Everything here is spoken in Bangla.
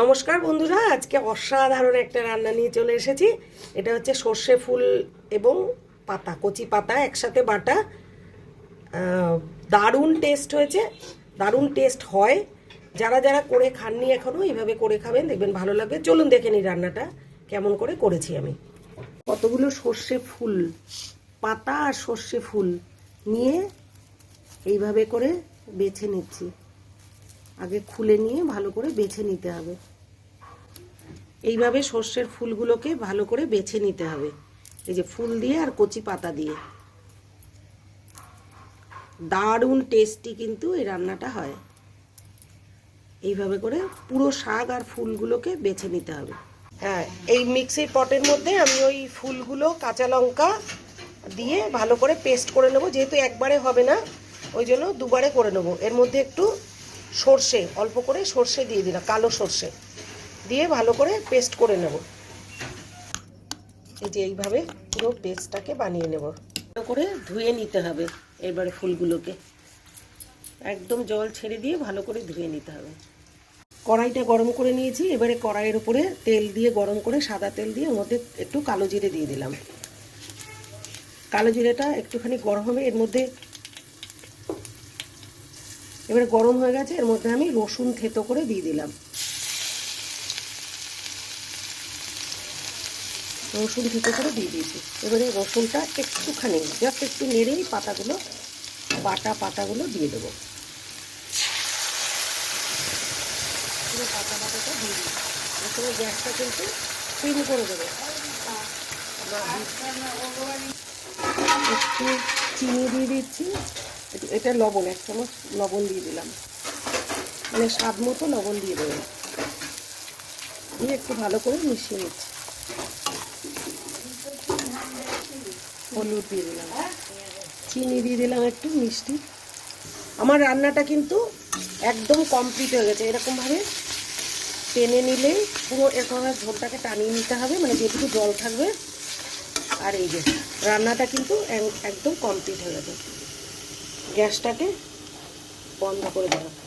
নমস্কার বন্ধুরা, আজকে অসাধারণ একটা রান্না নিয়ে চলে এসেছি। এটা হচ্ছে সর্ষে ফুল এবং পাতা, কচি পাতা, একসাথে বাটা। দারুণ টেস্ট হয়েছে, দারুণ টেস্ট হয়। যারা যারা করে খাননি এখনও এইভাবে করে খাবেন, দেখবেন ভালো লাগবে। চলুন দেখে নিই রান্নাটা, কেমন করে করেছি আমি। কতগুলো সর্ষে ফুল, পাতা আর সর্ষে ফুল নিয়ে এইভাবে করে বেছে নিচ্ছি। আগে খুলে নিয়ে ভালো করে বেছে নিতে হবে। এইভাবে সর্ষের ফুলগুলোকে ভালো করে বেছে নিতে হবে। এই যে ফুল দিয়ে আর কচি পাতা দিয়ে। দারুণ টেস্টি কিন্তু এই রান্নাটা হয়। এইভাবে করে পুরো শাক আর ফুলগুলোকে বেছে নিতে হবে। হ্যাঁ এই মিক্সির পটের মধ্যে আমি ওই ফুলগুলো কাঁচা লঙ্কা দিয়ে ভালো করে পেস্ট করে নেব। যেহেতু একবারে হবে না, ওই জন্য দুবারে করে নেব। এর মধ্যে একটু সর্ষে, অল্প করে সর্ষে দিয়ে দিলাম, কালো সর্ষে। দিয়ে ভালো করে পেস্ট করে নেব। এই যে এইভাবে পুরো পেস্টটাকে বানিয়ে নেব। ভালো করে ধুয়ে নিতে হবে এবারে ফুলগুলোকে। একদম জল ছেড়ে দিয়ে ভালো করে ধুয়ে নিতে হবে। কড়াইটা গরম করে নিয়েছি, এবারে কড়াইয়ের উপরে তেল দিয়ে গরম করে সাদা তেল দিয়ে ওর মধ্যে একটু কালো জিরে দিয়ে দিলাম। কালো জিরেটা একটুখানি গরম হবে, এর মধ্যে এবারে গরম হয়ে গেছে, এর মধ্যে আমি রসুন থেতো করে দিয়ে দিলাম। রসুন থেতো করে দিয়ে দিয়েছি। এবারে রসুনটা একটুখানি জাস্ট একটু নেড়েই পাতাগুলো, বাটা পাতাগুলো দিয়ে দেবো। পুরো পাতা পাতাটা দিয়ে দিই এর গ্যাসটা কিন্তু সিম করে দেবো। একটু চিনি দিয়ে দিচ্ছি। এটা লবণ, এক চামচ লবণ দিয়ে দিলাম। মানে স্বাদ মতো লবণ দিয়ে দেবেন দিয়ে একটু ভালো করে মিশিয়ে নিচ্ছি। হলুদ দিয়ে দিলাম। চিনি দিয়ে দিলাম একটু, মিষ্টি। আমার রান্নাটা কিন্তু একদম কমপ্লিট হয়ে গেছে। এরকমভাবে টেনে নিলেই পুরো এরকমভাবে ঝোলটাকে টানিয়ে নিতে হবে। মানে যেটুকু জল থাকবে। আর এই যে, রান্নাটা কিন্তু একদম কমপ্লিট হয়ে গেছে। গ্যাসটাকে বন্ধ করে দেবো